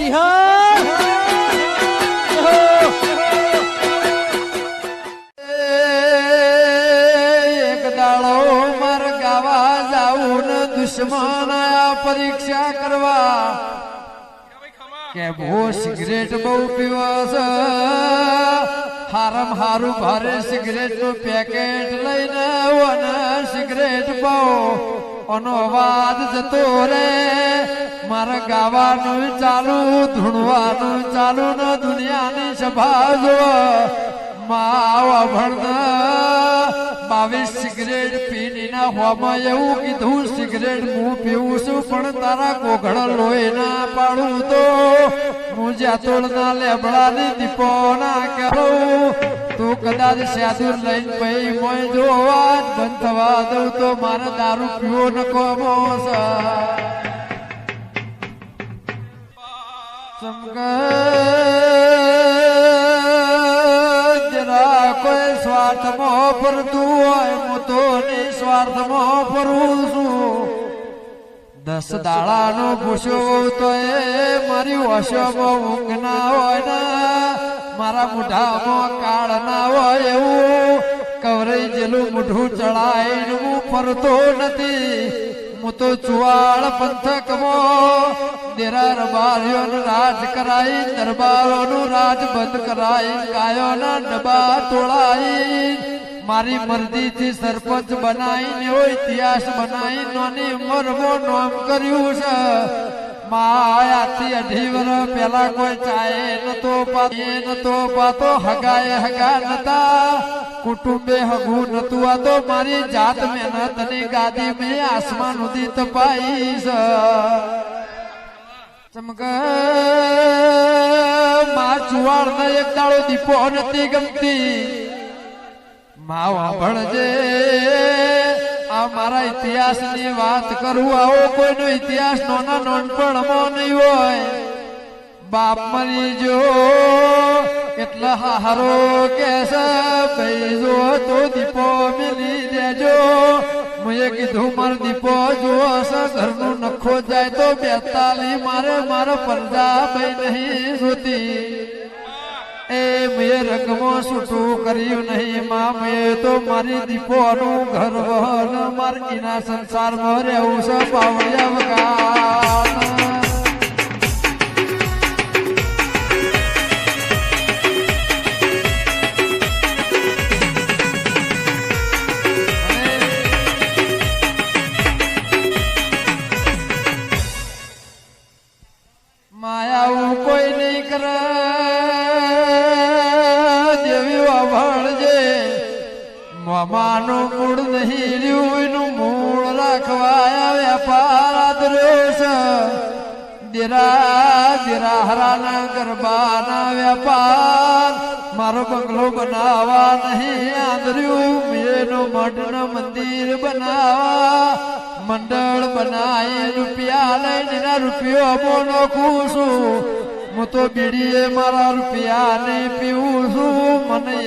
સિંહ એક દાડો માર ગાવા જાઉં ને દુશ્મન પરીક્ષા કરવા. કે બહુ સિગરેટ બહુ પીવાસ હારમ હારું ભારે સિગરેટનું પેકેટ લઈને ઓને સિગરેટ બહુ અનો અવાજ જતો રે મારા ગાવાનું ચાલુ, ધૂણવાનું ચાલુ ન દુનિયાની સભા જો માવા ભણના બાવીસ સિગરેટ પીની ના હોમાં એવું કીધું, સિગરેટ હું પીવું છું, પણ તારા કોઘળ લોહી ના પાડું તો હું જ્યાં ના લેબડા ની દીપો ના કરું. તું કદાચ સાદુર લઈને પૈ મોય જોવા બંધ થવા દઉં તો મારે દારૂ પીવો નકો ચમક જરા કોઈ સ્વાર્થમાં ફરતું હોય તો નિસ્વાર્થમાં ફરું છું દસ દાડાનો ભૂસ્યો તો એ મારી વશોમાં ઊંઘ ના હોય ને મારા મોઢામાં કાળ ના હોય એવું કવરે જેલું મોઢું ચડાય ફરતો નથી હું તો પંથક પંથકમાં દેરા રબારીઓનું રાજ કરાઈ, દરબારોનું રાજ બંધ કરાઈ, ગાયોના ડબા તોડાઈ. મારી મરજીથી સરપંચ બનાવીને હોય ઇતિહાસ બનાવી નાની ઉંમરમાં નામ કર્યું છે. માયાથી અઢી વર પેલા કોઈ ચાય નતો પાતો નતો પાતો, હગાએ હગા નતા. કુટુંબે હગું નતું આ તો મારી જાત મહેનતની ગાદી મેં આસમાન સુધી તપાઈ ચમક, માં ચુવાડ ને એક દાડો દીપો નથી ગમતી. માવા ભણજે આ મારા ઇતિહાસની વાત કરું, આવો કોઈનો ઇતિહાસ નોના નોનપણમાં નહીં હોય. બાપ મરી જો એટલા હારો કે ભાઈ જો તો દીપો મિલી દેજો. મેં કીધું, મારો દીપો જો છે ઘરનું નખો જાય તો બેતાલી મારે મારો પરજા ભાઈ નહીં જોતી એ મેં રંગમાં છૂટું કર્યું નહીં, માં મેં તો મારી દીપોનું ઘર વહન મારીના સંસારમાં રહેવું છે પાવડિયા વગાડ માયાવું કોઈ નહીં કરે. મામાનું મૂળ નહીં રહ્યું, એનું મૂળ રાખવા વેપાર આદર્યો છે. દેરા દેરા હરાના ગરબાના વ્યાપાર મારો બંગલો બનાવવા નહીં આંદર્યું. મેનું મઢ મંદિર બનાવવા, મંડળ બનાવી રૂપિયા લઈને એના રૂપિયો બોનો છું. હું તો બીડીએ મારા રૂપિયા નહીં પીવું છું. મને